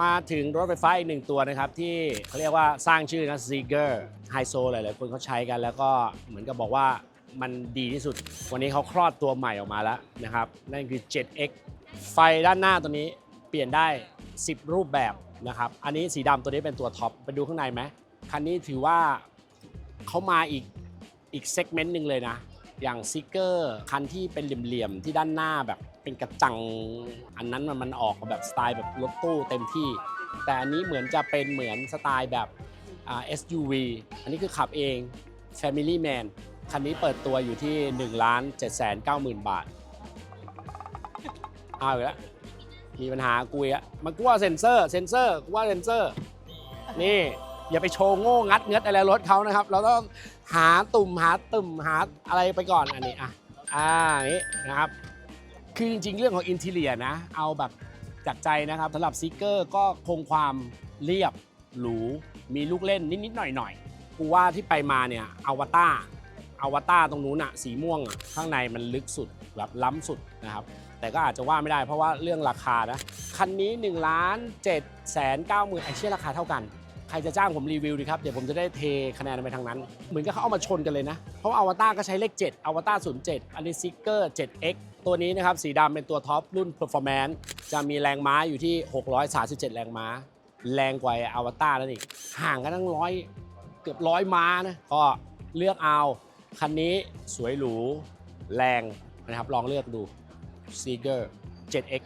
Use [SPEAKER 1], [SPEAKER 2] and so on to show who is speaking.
[SPEAKER 1] มาถึงรถไฟฟ้าอีกหนึ่งตัวนะครับ ที่เขาเรียกว่าสร้างชื่อนะ z e g e r ไฮโซหลายๆคนเขาใช้กันแล้วก็เหมือนกับบอกว่ามันดีที่สุด วันนี้เขาคลอดตัวใหม่ออกมาแล้วนะครับ นั่นคือ 7X ไฟด้านหน้าตัวนี้เปลี่ยนได้ 10 รูปแบบนะครับ อันนี้สีดำตัวนี้เป็นตัวท็อปไปดูข้างในไหมคันนี้ถือว่าเขามาอีกอีกเซกเมนต์หนึ่งเลยนะ อย่างซิกเกอร์คันที่เป็นเหลี่ยมๆ ที่ด้านหน้าแบบ เป็นกระจัง อันนั้นมันมันออกแบบสไตล์แบบรถตู้เต็มที่ แต่อันนี้เหมือนจะเป็นเหมือนสไตล์แบบอ่า SUV อันนี้คือขับเอง Family Man คันนี้เปิดตัวอยู่ที่1ล้าน7 9 0 0 0 บาท เอาอีกแล้วมีปัญหากุยอะมันกูว่าเซ็นเซอร์ เซ็นเซอร์กูว่าเซ็นเซอร์ นี่อย่าไปโชว์โง่งัดเงืดอะไรรถเขานะครับ เราต้องหาตุ่มหาตุ่มหาอะไรไปก่อนอันนี้อะอ่านี่นะครับ คือจริงๆ เรื่องของอินทีเลียนะ เอาแบบจากใจนะครับสำหรับซิกเกอร์ก็คงความเรียบหรู มีลูกเล่นนิดๆหน่อยๆกูว่าที่ไปมาเนี่ยอวตารอวตารตรงนู้นอะสีม่วงอะข้างในมันลึกสุดแบบล้ำสุดนะครับ แต่ก็อาจจะว่าไม่ได้เพราะว่าเรื่องราคานะ คันนี้1ล้าน7แสน9หมื่นไอเชี่ยราคาเท่ากัน ใครจะจ้างผมรีวิวดีครับ เดี๋ยวผมจะได้เทคะแนนไปทางนั้น เหมือนกับเขาเอามาชนกันเลยนะ เพราะว่าอวตารก็ใช้เลข 7อวตาร07อันนี้ซิกเกอร์ 7X ตัวนี้นะครับ สีดำเป็นตัวท็อปรุ่น Performance จะมีแรงม้าอยู่ที่ 637 แรงม้า แรงกว่าอวตารนั่นอีกห่างกันตั้งร้อยเกือบร้อยม้านะ ก็เลือกเอา คันนี้สวยหรู แรงนะครับ ลองเลือกดู s e e g e r 7X